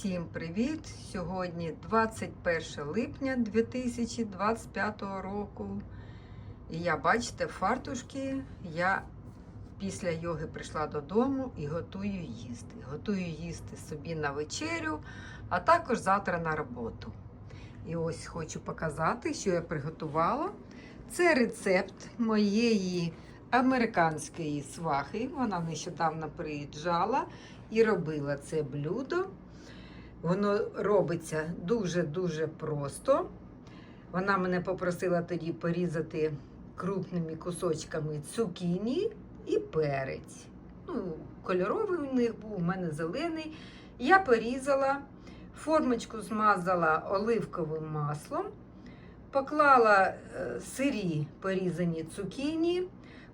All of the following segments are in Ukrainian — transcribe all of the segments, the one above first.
Всім привіт! Сьогодні 21 липня 2025 року. І я, бачите, фартушки. Я після йоги прийшла додому і готую їсти. Готую їсти собі на вечерю, а також завтра на роботу. І ось хочу показати, що я приготувала. Це рецепт моєї американської свахи. Вона нещодавно приїжджала і робила це блюдо. Воно робиться дуже-дуже просто. Вона мене попросила тоді порізати крупними кусочками цукіні і перець. Ну, кольоровий у них був, у мене зелений. Я порізала, формочку змазала оливковим маслом, поклала е, сирі порізані цукіні,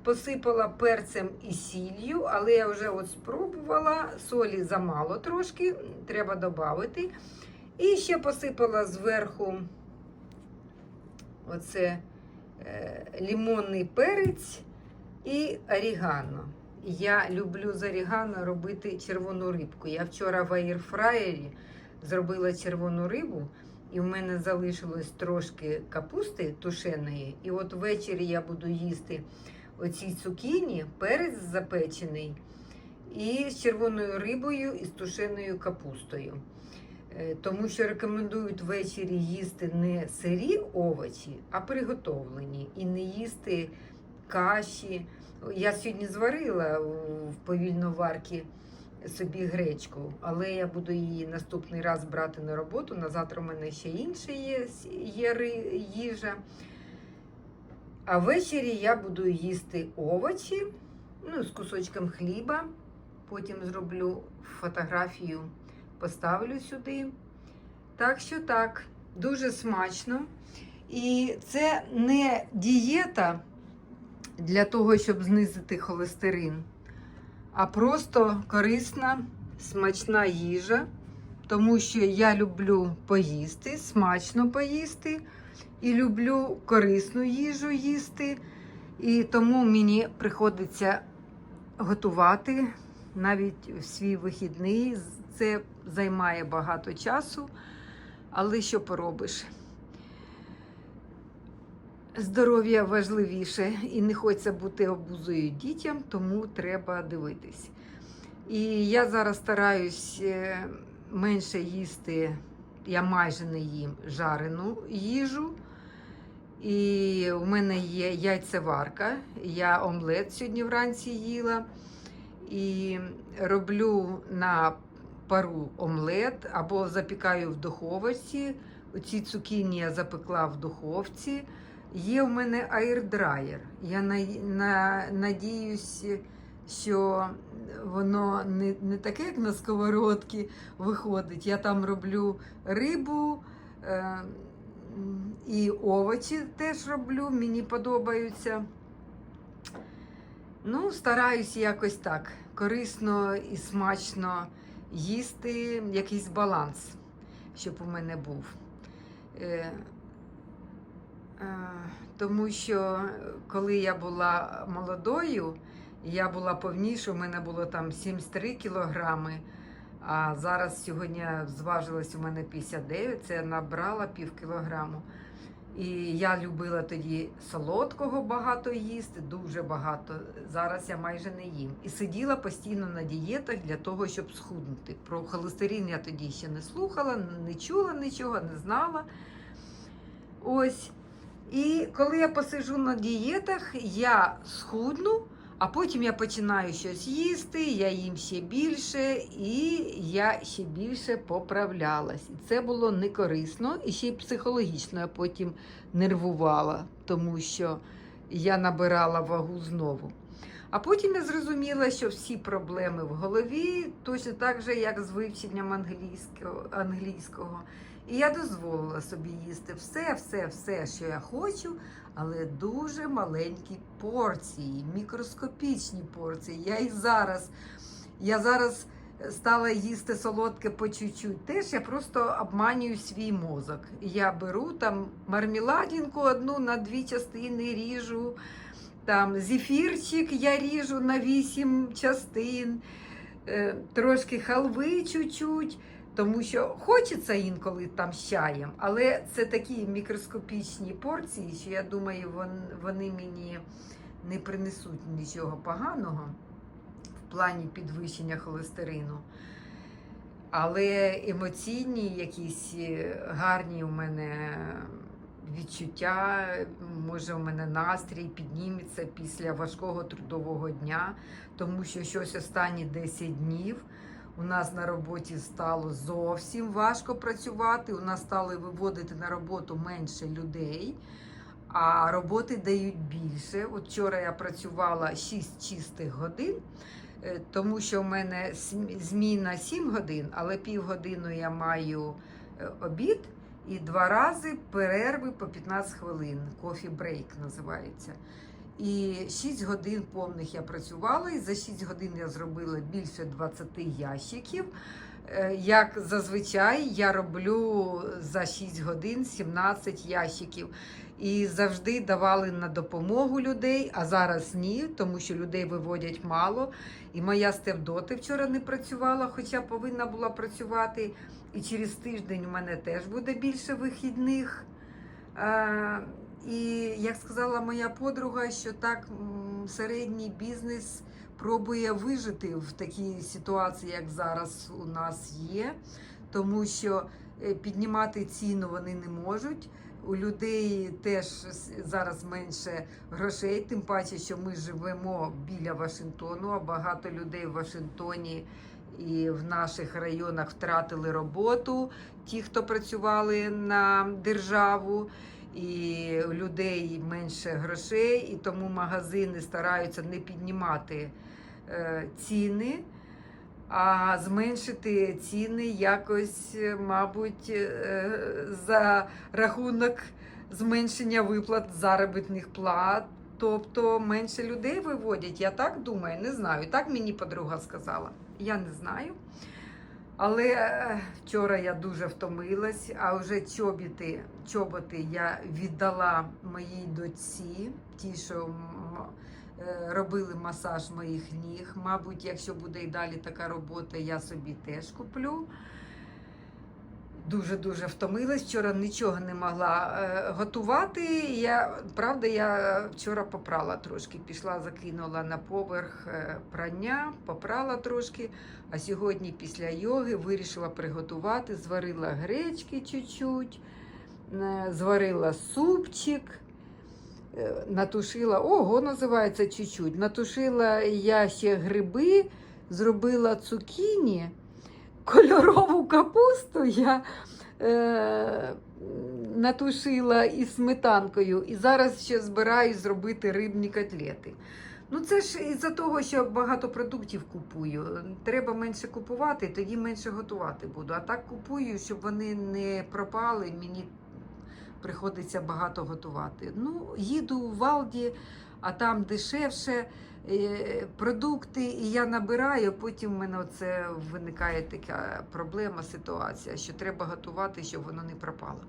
посипала перцем і сіллю, але я вже от спробувала, солі замало трошки, треба додати. І ще посипала зверху оце е, лімонний перець і орігано. Я люблю з орігано робити червону рибку. Я вчора в аєрфраєрі зробила червону рибу, і в мене залишилось трошки капусти тушеної. І от ввечері я буду їсти оці цукіні, перець запечений, і з червоною рибою і з тушеною капустою. Е, Тому що рекомендують ввечері їсти не сирі овочі, а приготовлені. І не їсти каші. Я сьогодні зварила в повільноварці собі гречку, але я буду її наступний раз брати на роботу. На завтра у мене ще інша є, є їжа. А ввечері я буду їсти овочі ну, з кусочком хліба. Потім зроблю фотографію, поставлю сюди. Так що так, дуже смачно. І це не дієта для того, щоб знизити холестерин, а просто корисна, смачна їжа, тому що я люблю поїсти, смачно поїсти і люблю корисну їжу їсти. І тому мені приходиться готувати навіть в свій вихідний. Це займає багато часу, але що поробиш? Здоров'я важливіше і не хочеться бути обузою дітям, тому треба дивитись. І я зараз стараюсь е, менше їсти, я майже не їм жарену їжу. І у мене є яйцеварка. Я омлет сьогодні вранці їла. І роблю на пару омлет або запікаю в духовці. Оці цукіні я запекла в духовці. Є в мене аірдрайер. Я на, на, надіюсь, що воно не, не таке, як на сковородці виходить. Я там роблю рибу. Е, і овочі теж роблю, мені подобаються. Ну, стараюсь якось так корисно і смачно їсти, якийсь баланс, щоб у мене був. Е, е, тому що коли я була молодою, я була повніша, у мене було там 73 кілограми. А зараз сьогодні зважилась у мене 59, це я набрала пів кілограму. І я любила тоді солодкого багато їсти, дуже багато. Зараз я майже не їм. І сиділа постійно на дієтах для того, щоб схуднути. Про холестерин я тоді ще не слухала, не чула нічого, не знала. Ось. І коли я посиджу на дієтах, я схудну. А потім я починаю щось їсти, я їм ще більше, і я ще більше поправлялась. І це було не корисно, і ще й психологічно я потім нервувала, тому що я набирала вагу знову. А потім я зрозуміла, що всі проблеми в голові, точно так же, як з вивченням англійського. І я дозволила собі їсти все, все, все, що я хочу, але дуже маленькі порції, мікроскопічні порції. Я і зараз, я зараз стала їсти солодке по чуть-чуть. Теж я просто обманюю свій мозок. Я беру там мармеладинку одну на дві частини ріжу. Там зефірчик я ріжу на вісім частин, е, трошки халви чуть-чуть. Тому що хочеться інколи там з чаєм, але це такі мікроскопічні порції, що я думаю, вони мені не принесуть нічого поганого в плані підвищення холестерину. Але емоційні, якісь е, гарні у мене відчуття, може, у мене настрій підніметься після важкого трудового дня, тому що щось останні 10 днів. У нас на роботі стало зовсім важко працювати. У нас стали виводити на роботу менше людей, а роботи дають більше. От вчора я працювала 6 чистих годин, е, тому що в мене зміна 7 годин, але півгодину я маю е, обід і два рази перерви по 15 хвилин. Кофі брейк називається. І 6 годин повних я працювала, і за 6 годин я зробила більше 20 ящиків. Е, Як зазвичай я роблю за 6 годин 17 ящиків. І завжди давали на допомогу людей, а зараз ні, тому що людей виводять мало. І моя стевдоти вчора не працювала, хоча повинна була працювати. І через тиждень у мене теж буде більше вихідних. І як сказала моя подруга, що так середній бізнес пробує вижити в такій ситуації, як зараз у нас є, тому що е, піднімати ціну вони не можуть. У людей теж зараз менше грошей, тим паче, що ми живемо біля Вашингтону, а багато людей в Вашингтоні і в наших районах втратили роботу. Ті, хто працювали на державу, і у людей менше грошей, і тому магазини стараються не піднімати е, ціни, а зменшити ціни якось, мабуть, е, за рахунок зменшення виплат заробітних плат. Тобто менше людей виводять. Я так думаю, не знаю. Так мені подруга сказала. Я не знаю. Але е, вчора я дуже втомилась, а вже чоботи, чоботи я віддала моїй дочці, ті, що е, робили масаж моїх ніг. Мабуть, якщо буде і далі така робота, я собі теж куплю. Дуже-дуже втомилась. Вчора нічого не могла е, готувати. Я, правда, я вчора попрала трошки. Пішла, закинула на поверх е, прання, попрала трошки. А сьогодні після йоги вирішила приготувати. Зварила гречки чуть-чуть, е, зварила супчик. е, Натушила, ого, називається чуть-чуть. Натушила я ще гриби, зробила цукіні, кольорову капусту я е, натушила із сметанкою. І зараз ще збираюсь зробити рибні котлети. Ну, це ж із-за того, що багато продуктів купую. Треба менше купувати, тоді менше готувати буду. А так купую, щоб вони не пропали. Мені приходиться багато готувати. Ну, їду в Валді, а там дешевше продукти, і я набираю. Потім в мене оце виникає така проблема, ситуація, що треба готувати, щоб воно не пропало.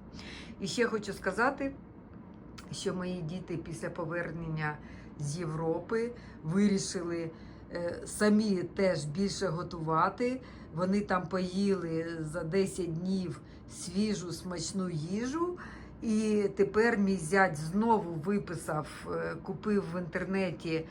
І ще хочу сказати, що мої діти після повернення з Європи вирішили е, самі теж більше готувати. Вони там поїли за 10 днів свіжу смачну їжу. І тепер мій зять знову виписав, е, купив в інтернеті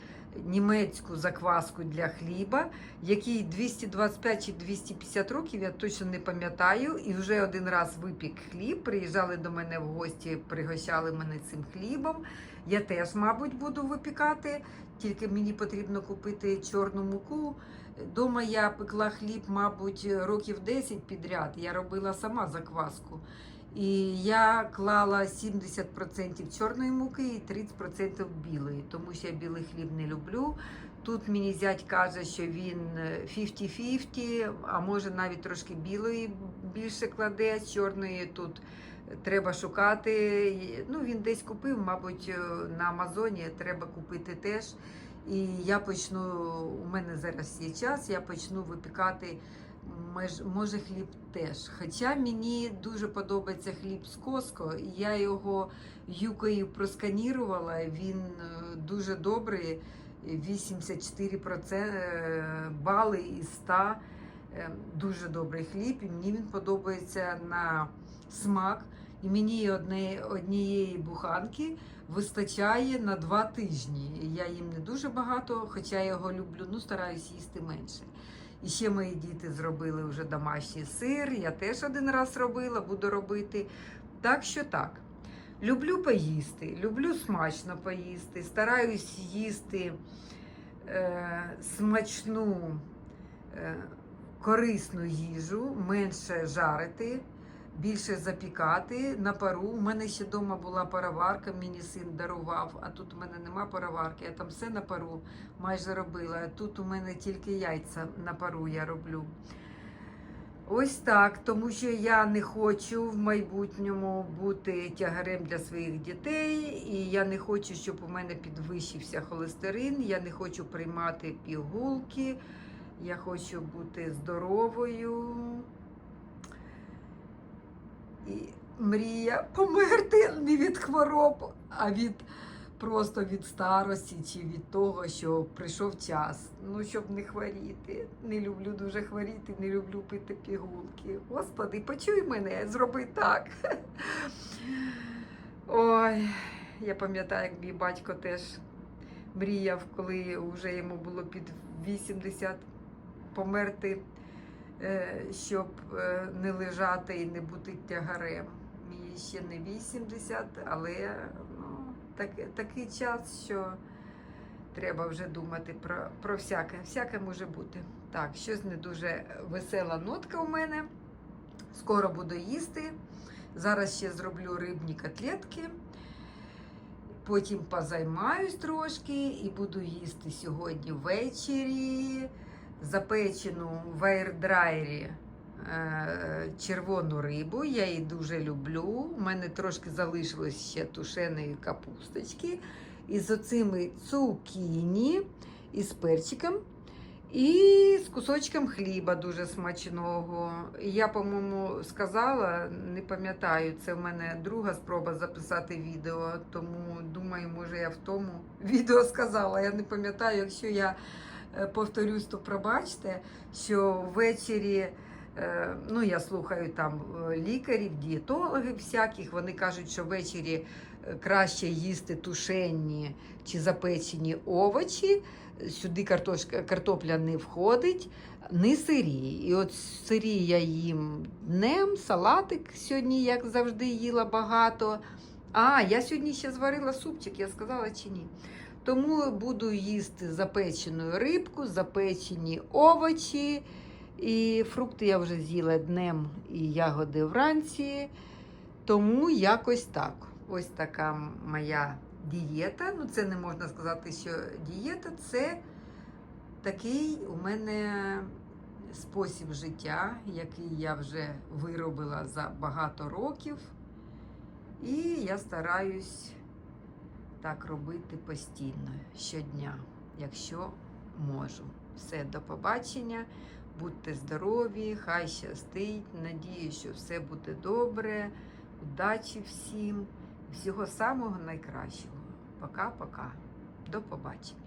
німецьку закваску для хліба, який 225 чи 250 років, я точно не пам'ятаю. І вже один раз випік хліб. Приїжджали до мене в гості, пригощали мене цим хлібом. Я теж, мабуть, буду випікати, тільки мені потрібно купити чорну муку. Дома я пекла хліб, мабуть, років 10 підряд. Я робила сама закваску. І я клала 70% чорної муки і 30% білої, тому що я білий хліб не люблю. Тут мені зять каже, що він е, 50-50, а може навіть трошки білої більше кладе, чорної тут треба шукати. Ну, він десь купив, мабуть, е, на Амазоні треба купити теж. І я почну, у мене зараз є час, я почну випікати може хліб теж. Хоча мені дуже подобається хліб з Коско, і я його юкою просканірувала. Він е, дуже добрий, 84% е, бали із 100. Е, Дуже добрий хліб, і мені він подобається на смак. І мені одне, однієї буханки вистачає на два тижні. Я їм не дуже багато, хоча я його люблю, ну стараюсь їсти менше. І ще мої діти зробили вже домашній сир. Я теж один раз робила, буду робити. Так що так. Люблю поїсти, люблю смачно поїсти, стараюсь їсти е, смачну, е, корисну їжу, менше жарити, більше запікати на пару. У мене ще вдома була пароварка, мені син дарував, а тут у мене нема пароварки, я там все на пару майже робила. Тут у мене тільки яйця на пару я роблю. Ось так, тому що я не хочу в майбутньому бути тягарем для своїх дітей, і я не хочу, щоб у мене підвищився холестерин. Я не хочу приймати пігулки. Я хочу бути здоровою. І мрія померти не від хвороб, а від просто від старості чи від того, що прийшов час. Ну, щоб не хворіти. Не люблю дуже хворіти, не люблю пити пігулки. Господи, почуй мене, зроби так. Ой, я пам'ятаю, як мій батько теж мріяв, коли вже йому було під 80 померти, щоб е, не лежати і не бути тягарем. Мені ще не 80, але ну, так, такий час, що треба вже думати про, про всяке. Всяке може бути. Так, щось не дуже весела нотка у мене. Скоро буду їсти. Зараз ще зроблю рибні котлетки. Потім позаймаюсь трошки і буду їсти сьогодні ввечері запечену в аердрайері е, червону рибу. Я її дуже люблю. У мене трошки залишилось ще тушеної капусточки. І з оцими цукіні і з перчиком. І з кусочком хліба дуже смачного. Я, по-моєму, сказала, не пам'ятаю, це в мене друга спроба записати відео, тому думаю, може я в тому відео сказала. Я не пам'ятаю, якщо я повторюсь, то пробачте, що ввечері. е, Ну, я слухаю там е, лікарів, дієтологів всяких. Вони кажуть, що ввечері е, краще їсти тушенні чи запечені овочі. Сюди картошка, картопля не входить, не сирі. І от сирі я їм днем, салатик сьогодні, як завжди, їла багато. А, я сьогодні ще зварила супчик, я сказала чи ні. Тому буду їсти запечену рибку, запечені овочі. І фрукти я вже з'їла днем і ягоди вранці. Тому якось так. Ось така моя дієта. Ну, це не можна сказати, що дієта це такий у мене спосіб життя, який я вже виробила за багато років. І я стараюсь так робити постійно, щодня, якщо можу. Все, до побачення. Будьте здорові, хай щастить. Надію, що все буде добре. Удачі всім, всього самого найкращого. Пока-пока. До побачення.